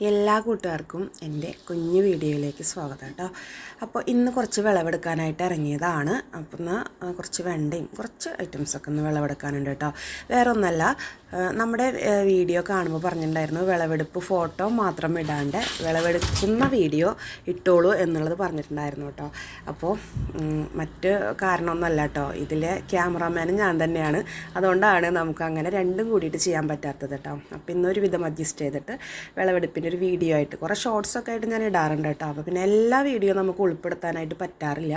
എല്ലാ കൂട്ടുകാർക്കും എന്റെ കുഞ്ഞു വീഡിയോയിലേക്ക് സ്വാഗതം കേട്ടോ. അപ്പോൾ ഇന്ന് കുറച്ച് വിളവെടുക്കാനായിട്ട് ഇറങ്ങിയതാണ്. അപ്പം എന്നാൽ കുറച്ച് വെണ്ടയും കുറച്ച് ഐറ്റംസൊക്കെ ഒന്ന് വിളവെടുക്കാനുണ്ട് കേട്ടോ. വേറെ ഒന്നല്ല നമ്മുടെ വീഡിയോ കാണുമ്പോൾ പറഞ്ഞിട്ടുണ്ടായിരുന്നു വിളവെടുപ്പ് ഫോട്ടോ മാത്രം ഇടാണ്ട് വിളവെടുക്കുന്ന വീഡിയോ ഇട്ടോളൂ എന്നുള്ളത് പറഞ്ഞിട്ടുണ്ടായിരുന്നു കേട്ടോ. അപ്പോൾ മറ്റ് കാരണമൊന്നുമല്ല കേട്ടോ. ഇതിലെ ക്യാമറാമാനും ഞാൻ തന്നെയാണ്. അതുകൊണ്ടാണ് നമുക്ക് അങ്ങനെ രണ്ടും കൂടിയിട്ട് ചെയ്യാൻ പറ്റാത്തത് കേട്ടോ. അപ്പോൾ ഇന്നൊരു വിധം അഡ്ജസ്റ്റ് ചെയ്തിട്ട് വിളവെടുപ്പിന്റെ ഒരു വീഡിയോ ആയിട്ട് കുറേ ഷോർട്സ് ഒക്കെ ആയിട്ട് ഞാൻ ഇടാറുണ്ട് കേട്ടോ. അപ്പോൾ പിന്നെ എല്ലാ വീഡിയോ നമുക്ക് ഉൾപ്പെടുത്താനായിട്ട് പറ്റാറില്ല.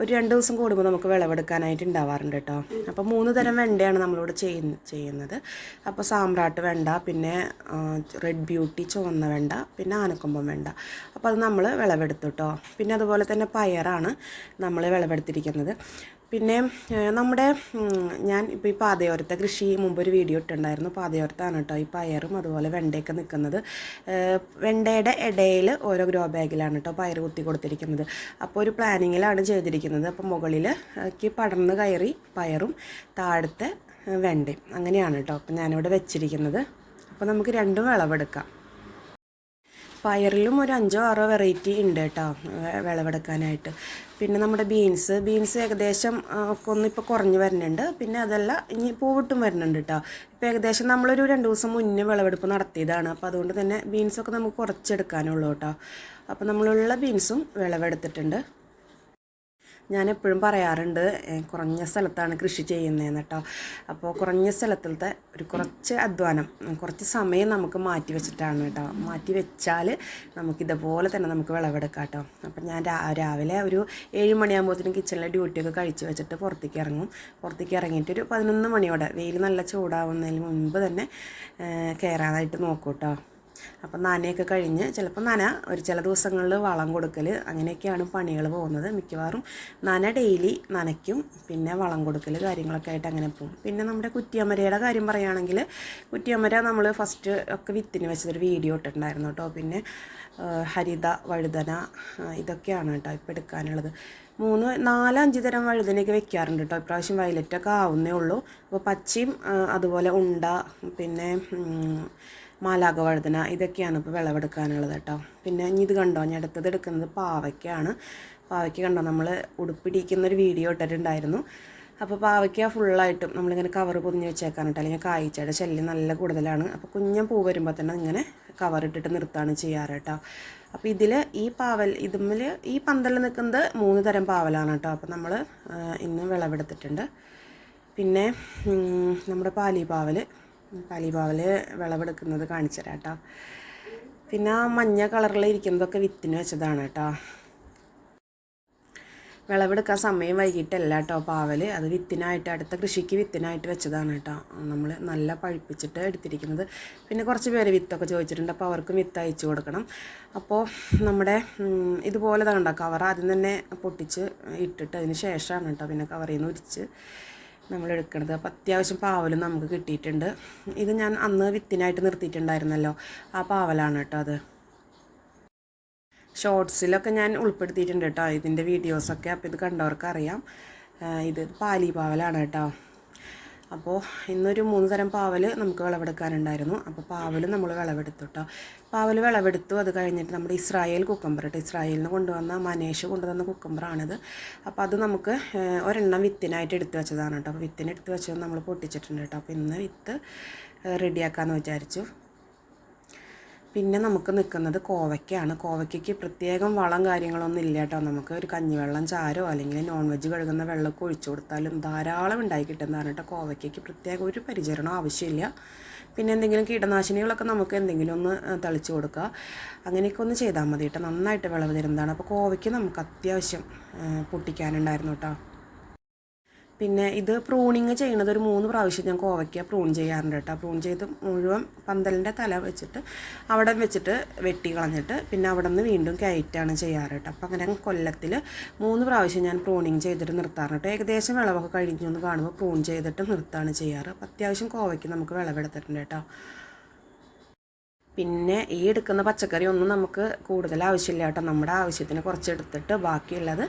ഒരു രണ്ട് ദിവസം കൂടുമ്പോൾ നമുക്ക് വിളവെടുക്കാനായിട്ട് ഉണ്ടാവാറുണ്ട് കേട്ടോ. അപ്പോൾ മൂന്ന് തരം വെണ്ടയാണ് നമ്മളിവിടെ ചെയ്യുന്ന ചെയ്യുന്നത്. അപ്പോൾ സാമ്പ്രാട്ട് വേണ്ട പിന്നെ റെഡ് ബ്യൂട്ടി ചുവന്ന വേണ്ട പിന്നെ ആനക്കൊമ്പം വേണ്ട. അപ്പോൾ അത് നമ്മൾ വിളവെടുത്തു കേട്ടോ പിന്നെ അതുപോലെ തന്നെ പയറാണ് നമ്മൾ വിളവെടുത്തിരിക്കുന്നത്. പിന്നെ നമ്മുടെ ഞാൻ ഇപ്പോൾ ഈ പാതയോരത്തെ കൃഷി മുമ്പ് ഒരു വീഡിയോ ഇട്ടുണ്ടായിരുന്നു പാതയോരത്താണ് കേട്ടോ ഈ പയറും അതുപോലെ വെണ്ടയൊക്കെ നിൽക്കുന്നത്. വെണ്ടയുടെ ഇടയിൽ ഓരോ ഗ്രോ ബാഗിലാണ് കേട്ടോ പയർ കുത്തി കൊടുത്തിരിക്കുന്നത്. അപ്പോൾ ഒരു പ്ലാനിങ്ങിലാണ് ചെയ്തിരിക്കുന്നത്. അപ്പോൾ മുകളിൽ ക്ക് പടർന്ന് കയറി പയറും താഴത്തെ വെണ്ടയും അങ്ങനെയാണ് കേട്ടോ അപ്പം ഞാനിവിടെ വെച്ചിരിക്കുന്നത്. അപ്പോൾ നമുക്ക് രണ്ടും വിളവെടുക്കാം. പയറിലും ഒരു അഞ്ചോ ആറോ വെറൈറ്റി ഉണ്ട് കേട്ടോ വിളവെടുക്കാനായിട്ട്. പിന്നെ നമ്മുടെ ബീൻസ് ബീൻസ് ഏകദേശം ഒക്കെ ഒന്ന് ഇപ്പോൾ കുറഞ്ഞ് വരുന്നുണ്ട്. പിന്നെ അതല്ല ഇനി പൂവിട്ടും വരുന്നുണ്ട് കേട്ടോ ഇപ്പോൾ ഏകദേശം നമ്മളൊരു രണ്ട് ദിവസം മുന്നേ വിളവെടുപ്പ് നടത്തിയതാണ്. അപ്പോൾ അതുകൊണ്ട് തന്നെ ബീൻസൊക്കെ നമുക്ക് കുറച്ചെടുക്കാനുള്ളൂ കേട്ടോ അപ്പോൾ നമ്മളുള്ള ബീൻസും വിളവെടുത്തിട്ടുണ്ട്. ഞാൻ എപ്പോഴും പറയാറുണ്ട് കുറഞ്ഞ സ്ഥലത്താണ് കൃഷി ചെയ്യുന്നതെന്ന് കേട്ടോ അപ്പോൾ കുറഞ്ഞ സ്ഥലത്തിലത്തെ ഒരു കുറച്ച് അധ്വാനം കുറച്ച് സമയം നമുക്ക് മാറ്റി വെച്ചിട്ടാണ് കേട്ടോ മാറ്റി വെച്ചാൽ നമുക്ക് ഇതുപോലെ തന്നെ നമുക്ക് വിളവെടുക്കാം കേട്ടോ അപ്പം ഞാൻ രാവിലെ ഒരു ഏഴ് മണിയാകുമ്പോഴത്തേനും കിച്ചണിലെ ഡ്യൂട്ടിയൊക്കെ കഴിച്ച് വെച്ചിട്ട് പുറത്തേക്ക് ഇറങ്ങും. പുറത്തേക്ക് ഇറങ്ങിയിട്ട് ഒരു പതിനൊന്ന് മണിയോടെ വെയിൽ നല്ല ചൂടാവുന്നതിന് മുൻപ് തന്നെ കയറാനായിട്ട് നോക്കൂ കേട്ടോ അപ്പം നനയൊക്കെ കഴിഞ്ഞ് ചിലപ്പോൾ നന ഒരു ചില ദിവസങ്ങളിൽ വളം കൊടുക്കൽ അങ്ങനെയൊക്കെയാണ് പണികൾ പോകുന്നത്. മിക്കവാറും നന ഡെയിലി നനയ്ക്കും പിന്നെ വളം കൊടുക്കൽ കാര്യങ്ങളൊക്കെ ആയിട്ട് അങ്ങനെ പോകും. പിന്നെ നമ്മുടെ കുറ്റിയമരയുടെ കാര്യം പറയുകയാണെങ്കിൽ കുറ്റിയമര നമ്മൾ ഫസ്റ്റ് ഒക്കെ വിത്തിന് വെച്ചതൊരു വീഡിയോ ഇട്ടിട്ടുണ്ടായിരുന്നു കേട്ടോ. പിന്നെ ഹരിത വഴുതന ഇതൊക്കെയാണ് കേട്ടോ ഇപ്പോൾ എടുക്കാനുള്ളത്. മൂന്ന് നാല് അഞ്ച് തരം വഴുതനയൊക്കെ വെക്കാറുണ്ട് കേട്ടോ. ഇപ്രാവശ്യം വയലറ്റൊക്കെ ആവുന്നേ ഉള്ളൂ. അപ്പോൾ പച്ചയും അതുപോലെ ഉണ്ട പിന്നെ ഉം, മാലാക വഴുതന ഇതൊക്കെയാണ് ഇപ്പോൾ വിളവെടുക്കാനുള്ളത് കേട്ടോ. പിന്നെ ഇനി ഇത് കണ്ടോ? ഞാൻ അടുത്തത് എടുക്കുന്നത് പാവയ്ക്കാണ്. പാവയ്ക്ക കണ്ടോ? നമ്മൾ ഉടുപ്പിടിക്കുന്ന ഒരു വീഡിയോ ഇട്ടിട്ടുണ്ടായിരുന്നു. അപ്പോൾ പാവയ്ക്ക ഫുള്ളായിട്ടും നമ്മളിങ്ങനെ കവർ പൊതിഞ്ഞ് വെച്ചേക്കാൻ കേട്ടോ. അല്ലെങ്കിൽ കായ്ച്ചയുടെ ശല്യം നല്ല കൂടുതലാണ്. അപ്പോൾ കുഞ്ഞൻ പൂ വരുമ്പോൾ തന്നെ ഇങ്ങനെ കവർ ഇട്ടിട്ട് നിർത്താണ് ചെയ്യാറ് കേട്ടോ. അപ്പോൾ ഇതിൽ ഈ പാവൽ ഇതുമ്മിൽ ഈ പന്തലിൽ നിൽക്കുന്നത് മൂന്ന് തരം പാവലാണ് കേട്ടോ. അപ്പോൾ നമ്മൾ ഇന്ന് വിളവെടുത്തിട്ടുണ്ട്. പിന്നെ നമ്മുടെ പാലി പാലിപാവൽ പാലിപാവൽ വിളവെടുക്കുന്നത് കാണിച്ചു തരാം കേട്ടോ പിന്നെ ആ മഞ്ഞ കളറിൽ ഇരിക്കുന്നതൊക്കെ വിത്തിന് വെച്ചതാണ് കേട്ടോ. വിളവെടുക്കാൻ സമയം വൈകിട്ടല്ല കേട്ടോ പാവൽ അത് വിത്തിനായിട്ട് അടുത്ത കൃഷിക്ക് വിത്തിനായിട്ട് വെച്ചതാണ് കേട്ടോ. നമ്മൾ നല്ല പഴിപ്പിച്ചിട്ട് എടുത്തിരിക്കുന്നത്. പിന്നെ കുറച്ച് പേര് വിത്തൊക്കെ ചോദിച്ചിട്ടുണ്ട്. അപ്പോൾ അവർക്കും വിത്ത് അയച്ചു കൊടുക്കണം. അപ്പോൾ നമ്മുടെ ഇതുപോലെ തന്നെ കവർ ആദ്യം തന്നെ പൊട്ടിച്ച് ഇട്ടിട്ട് അതിന് ശേഷമാണ് കേട്ടോ പിന്നെ കവറിൽ നിന്ന് ഉരിച്ച് നമ്മൾ എടുക്കുന്നത് അപ്പോൾ അത്യാവശ്യം പാവലും നമുക്ക് കിട്ടിയിട്ടുണ്ട്. ഇത് ഞാൻ അന്ന് വിത്തിനായിട്ട് നിർത്തിയിട്ടുണ്ടായിരുന്നല്ലോ. ആ പാവലാണ് കേട്ടോ അത്. ഷോർട്സിലൊക്കെ ഞാൻ ഉൾപ്പെടുത്തിയിട്ടുണ്ട് കേട്ടോ ഇതിന്റെ വീഡിയോസൊക്കെ. അപ്പോൾ ഇത് കണ്ടവർക്ക് അറിയാം ഇത് പാലി പാവലാണ് കേട്ടോ. അപ്പോൾ ഇന്നൊരു മൂന്ന് തരം പാവൽ നമുക്ക് വിളവെടുക്കാനുണ്ടായിരുന്നു. അപ്പോൾ പാവൽ നമ്മൾ വിളവെടുത്തു കേട്ടോ പാവൽ വിളവെടുത്തു. അത് കഴിഞ്ഞിട്ട് നമ്മുടെ ഇസ്രായേൽ കുക്കമ്പർ കേട്ടോ ഇസ്രായേലിൽ നിന്ന് കൊണ്ടുവന്ന മനേഷ് കൊണ്ടുവന്ന കുക്കമ്പറാണിത് അപ്പോൾ അത് നമുക്ക് ഒരെണ്ണം വിത്തിനായിട്ട് എടുത്തു വെച്ചതാണ് കേട്ടോ അപ്പോൾ വിത്തിന് എടുത്ത് വെച്ചത് നമ്മൾ പൊട്ടിച്ചിട്ടുണ്ട് കേട്ടോ അപ്പോൾ ഇന്ന് വിത്ത് റെഡിയാക്കാമെന്ന് വിചാരിച്ചു. പിന്നെ നമുക്ക് നിൽക്കുന്നത് കോവയ്ക്കാണ്. കോവയ്ക്കയ്ക്ക് പ്രത്യേകം വളം കാര്യങ്ങളൊന്നും ഇല്ല കേട്ടോ. നമുക്ക് ഒരു കഞ്ഞിവെള്ളം ചാരോ അല്ലെങ്കിൽ നോൺ വെജ് കഴുകുന്ന വെള്ളമൊക്കെ ഒഴിച്ചു കൊടുത്താലും ധാരാളം ഉണ്ടായി കിട്ടുന്നതാണ് കേട്ടോ. കോവയ്ക്കയ്ക്ക് പ്രത്യേകം ഒരു പരിചരണം ആവശ്യമില്ല. പിന്നെ എന്തെങ്കിലും കീടനാശിനികളൊക്കെ നമുക്ക് എന്തെങ്കിലും ഒന്ന് തളിച്ചു കൊടുക്കുക. അങ്ങനെയൊക്കെ ഒന്ന് ചെയ്താൽ മതി കേട്ടോ. നന്നായിട്ട് വിളവ് തരുന്നതാണ്. അപ്പോൾ കോവയ്ക്ക് നമുക്ക് അത്യാവശ്യം പൊട്ടിക്കാനുണ്ടായിരുന്നു കേട്ടോ. പിന്നെ ഇത് പ്രൂണിങ് ചെയ്യണത് ഒരു മൂന്ന് പ്രാവശ്യം ഞാൻ കോവയ്ക്ക പ്രൂൺ ചെയ്യാറുണ്ട് കേട്ടോ. പ്രൂൺ ചെയ്ത് മുഴുവൻ പന്തലിന്റെ തല വെച്ചിട്ട് അവിടെ വെച്ചിട്ട് വെട്ടി കളഞ്ഞിട്ട് പിന്നെ അവിടെ നിന്ന് വീണ്ടും കയറ്റാണ് ചെയ്യാറ് കേട്ടോ. അപ്പോൾ അങ്ങനെ കൊല്ലത്തിൽ മൂന്ന് പ്രാവശ്യം ഞാൻ പ്രൂണിങ് ചെയ്തിട്ട് നിർത്താറുണ്ട് കേട്ടോ. ഏകദേശം വിളവൊക്കെ കഴിഞ്ഞു എന്ന് കാണുമ്പോൾ പ്രൂൺ ചെയ്തിട്ട് നിർത്താണ് ചെയ്യാറ്. അപ്പോൾ അത്യാവശ്യം കോവയ്ക്ക് നമുക്ക് വിളവെടുത്തിട്ടുണ്ട് കേട്ടോ. പിന്നെ ഈ എടുക്കുന്ന പച്ചക്കറി ഒന്നും നമുക്ക് കൂടുതൽ ആവശ്യമില്ല കേട്ടോ. നമ്മുടെ ആവശ്യത്തിന് കുറച്ച് എടുത്തിട്ട് ബാക്കിയുള്ളത്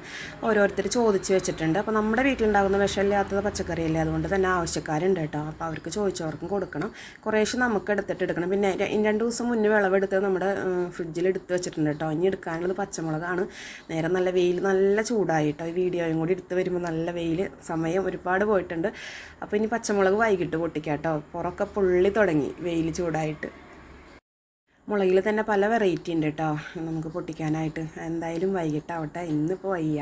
ഓരോരുത്തർ ചോദിച്ച് വെച്ചിട്ടുണ്ട്. അപ്പോൾ നമ്മുടെ വീട്ടിലുണ്ടാകുന്ന വിഷമില്ലാത്തത് പച്ചക്കറിയല്ലേ? അതുകൊണ്ട് തന്നെ ആവശ്യക്കാരുണ്ട് കേട്ടോ. അപ്പോൾ അവർക്ക് ചോദിച്ചവർക്കും കൊടുക്കണം. കുറേശ്ശെ നമുക്ക് എടുത്തിട്ട് എടുക്കണം. പിന്നെ രണ്ട് ദിവസം മുന്നേ വിളവെടുത്ത് നമ്മുടെ ഫ്രിഡ്ജിൽ എടുത്ത് വെച്ചിട്ടുണ്ട് കേട്ടോ. ഇനി എടുക്കാനുള്ളത് പച്ചമുളകാണ്. നേരെ നല്ല വെയിൽ നല്ല ചൂടായി കേട്ടോ ഈ വീഡിയോയും കൂടി എടുത്ത് വരുമ്പോൾ നല്ല വെയിൽ സമയം ഒരുപാട് പോയിട്ടുണ്ട്. അപ്പോൾ ഇനി പച്ചമുളക് വൈകിട്ട് പൊട്ടിക്കാം കേട്ടോ. പുറമൊക്കെ പുള്ളി തുടങ്ങി വെയിൽ ചൂടായിട്ട്. മുളകിൽ തന്നെ പല വെറൈറ്റി ഉണ്ട് കേട്ടോ നമുക്ക് പൊട്ടിക്കാനായിട്ട്. എന്തായാലും വൈകിട്ടാവട്ടെ. ഇന്നിപ്പോൾ വയ്യ.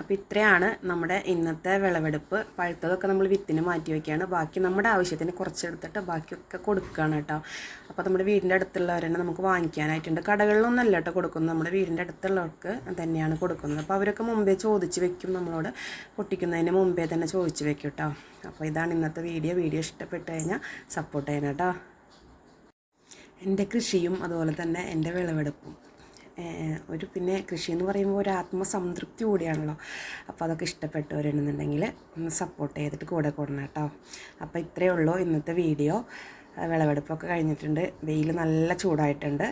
അപ്പോൾ ഇത്രയാണ് നമ്മുടെ ഇന്നത്തെ വിളവെടുപ്പ്. പഴുത്തതൊക്കെ നമ്മൾ വിത്തിന് മാറ്റി വയ്ക്കുകയാണ് ബാക്കി നമ്മുടെ ആവശ്യത്തിന് കുറച്ചെടുത്തിട്ട് ബാക്കിയൊക്കെ കൊടുക്കുകയാണ് കേട്ടോ അപ്പോൾ നമ്മുടെ വീടിന്റെ അടുത്തുള്ളവരെന്നെ നമുക്ക് വാങ്ങിക്കാനായിട്ടുണ്ട്. കടകളിലൊന്നും അല്ല കേട്ടോ കൊടുക്കുന്നത്. നമ്മുടെ വീടിന്റെ അടുത്തുള്ളവർക്ക് തന്നെയാണ് കൊടുക്കുന്നത്. അപ്പോൾ അവരൊക്കെ മുമ്പേ ചോദിച്ച് വെക്കും. നമ്മളോട് പൊട്ടിക്കുന്നതിന് മുമ്പേ തന്നെ ചോദിച്ച് വെക്കും കേട്ടോ അപ്പോൾ ഇതാണ് ഇന്നത്തെ വീഡിയോ. വീഡിയോ ഇഷ്ടപ്പെട്ട് കഴിഞ്ഞാൽ സപ്പോർട്ട് ചെയ്യണം കേട്ടോ എന്റെ കൃഷിയും അതുപോലെ തന്നെ എന്റെ വിളവെടുപ്പും. ഒരു പിന്നെ കൃഷി എന്ന് പറയുമ്പോൾ ഒരു ആത്മസംതൃപ്തി കൂടിയാണല്ലോ. അപ്പോൾ അതൊക്കെ ഇഷ്ടപ്പെട്ടവരുണ്ടെന്നുണ്ടെങ്കിൽ ഒന്ന് സപ്പോർട്ട് ചെയ്തിട്ട് കൂടെ കൂടണം കേട്ടോ. അപ്പോൾ ഇത്രയേ ഉള്ളൂ ഇന്നത്തെ വീഡിയോ വിളവെടുപ്പൊക്കെ കഴിഞ്ഞിട്ടുണ്ട്. വെയിൽ നല്ല ചൂടായിട്ടുണ്ട്.